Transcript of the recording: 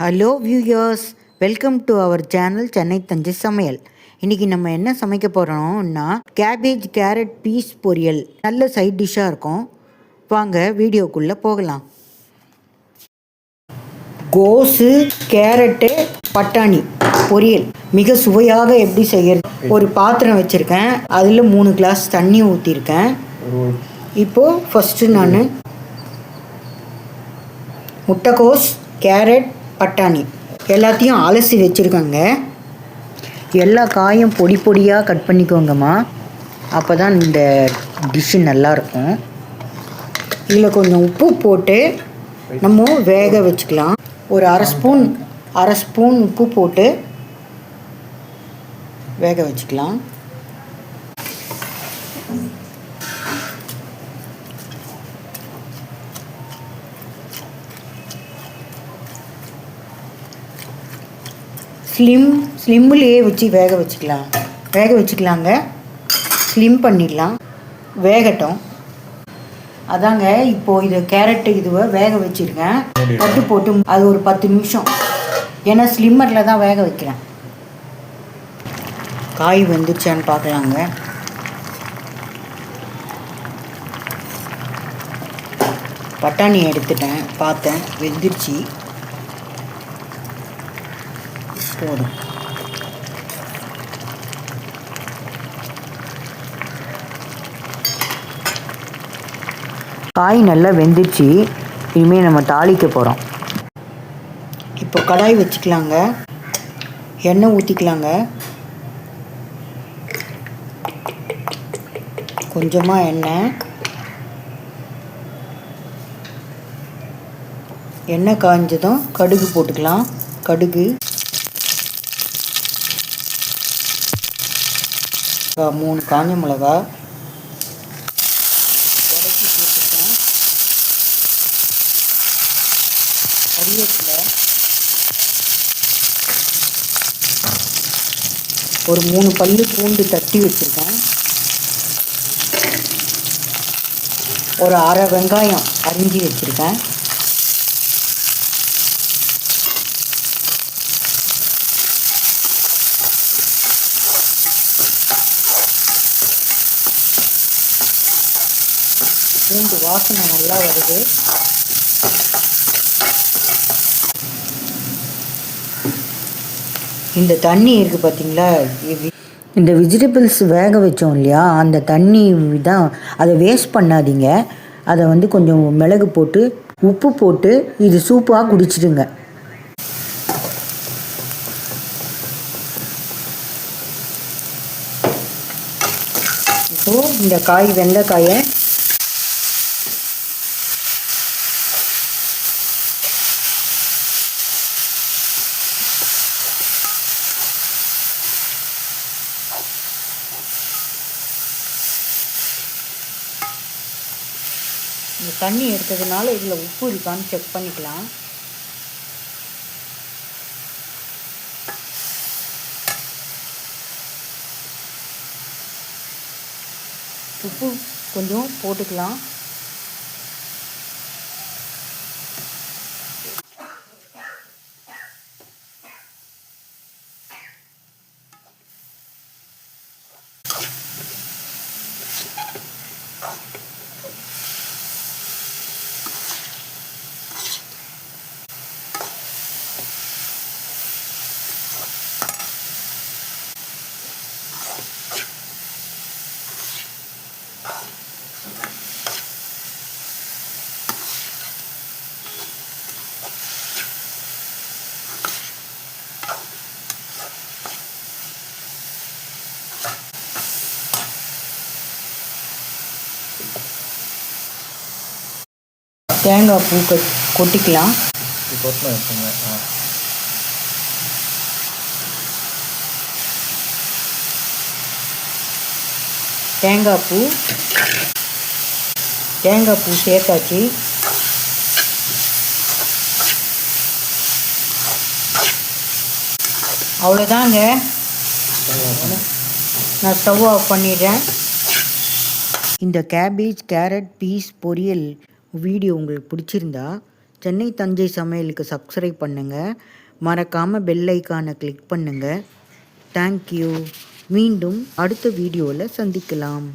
Hello viewers welcome to our channel Chennai Thanjai சமையல் இன்றைக்கி நம்ம என்ன சமைக்க போகிறோம்னா கேபேஜ் கேரட் பீஸ் பொரியல். நல்ல சைட் டிஷ்ஷாக இருக்கும். வாங்க வீடியோக்குள்ளே போகலாம். கோஸு கேரட்டு பட்டாணி பொரியல். மிக சுவையாக எப்படி செய்யறது? ஒரு பாத்திரம் வச்சுருக்கேன். அதில் மூணு கிளாஸ் தண்ணி ஊற்றிருக்கேன் இப்போது ஃபஸ்ட்டு நான் முட்டைக்கோஸ் கேரட் பட்டாணி. எல்லாத்தையும் அலசி வச்சுருக்கோங்க. எல்லா காயும் பொடி பொடியாக கட் பண்ணிக்கோங்கம்மா. அப்போ தான் இந்த டிஷ்ஷு நல்லாயிருக்கும் இதில் கொஞ்சம் உப்பு போட்டு நம்ம வேக வச்சுக்கலாம். ஒரு அரை ஸ்பூன் அரை ஸ்பூன் உப்பு போட்டு வேக வச்சுக்கலாம். ஸ்லிம் ஸ்லிம்லேயே வச்சு வேக வச்சுக்கலாம். வேக வச்சுக்கலாங்க. ஸ்லிம் பண்ணிடலாம். வேகட்டும். அதாங்க இப்போது இது கேரட்டு இதுவை வேக வச்சுருக்கேன் பட்டு போட்டு அது ஒரு பத்து நிமிஷம். ஏன்னா ஸ்லிம்மரில் தான் வேக வைக்கிறேன். காய் வெந்துருச்சான்னு பார்க்கலாங்க. பட்டாணி எடுத்துட்டேன். பார்த்தேன். வெந்துருச்சு. போதும். காய் நல்லா வெந்துருச்சு இனிமேல் நம்ம தாளிக்க போகிறோம் இப்போ கடாய் வச்சுக்கலாங்க. எண்ணெய் ஊற்றிக்கலாங்க கொஞ்சமாக எண்ணெய். எண்ணெய் காய்ஞ்சதும் கடுகு போட்டுக்கலாம். கடுகு. மூணு காஞ்ச மிளகா. உடச்சி போட்டுட்டேன். கறிவேப்பிலை. ஒரு மூணு பல்லு பூண்டு தட்டி வச்சுருக்கேன். ஒரு அரை வெங்காயம் அரிஞ்சு வச்சுருக்கேன். பூண்டு வாசனை நல்லா வருது. இந்த தண்ணி இருக்குது பார்த்தீங்களா இது- இந்த வெஜிடபிள்ஸ் வேக வச்சோம் இல்லையா? அந்த தண்ணி தான் அதை வேஸ்ட் பண்ணாதீங்க. அதை வந்து கொஞ்சம் மிளகு போட்டு உப்பு போட்டு இது சூப்பாக குடிச்சிடுங்க. இப்போது இந்த காய் வெண்டைக்காயை இந்த தண்ணி எடுத்ததுனால இதில் உப்பு இருக்கான்னு செக் பண்ணிக்கலாம். உப்பு கொஞ்சம் போட்டுக்கலாம். தேங்காய் பூ கொட்- கொட்டிக்கலாம் தேங்காய் பூ. தேங்காய் பூ சேர்த்தாச்சு. அவ்வளோதாங்க. நான் ஸ்டவ் ஆஃப் பண்ணிடுறேன். இந்த கேபேஜ் கேரட் பீஸ் பொரியல் வீடியோ உங்களுக்கு பிடிச்சிருந்தா சென்னை தஞ்சை சமையலுக்கு சப்ஸ்கிரைப் பண்ணுங்கள் மறக்காமல் பெல் ஐக்கானை கிளிக் பண்ணுங்கள் தேங்க்யூ மீண்டும் அடுத்த வீடியோவில் சந்திக்கலாம்.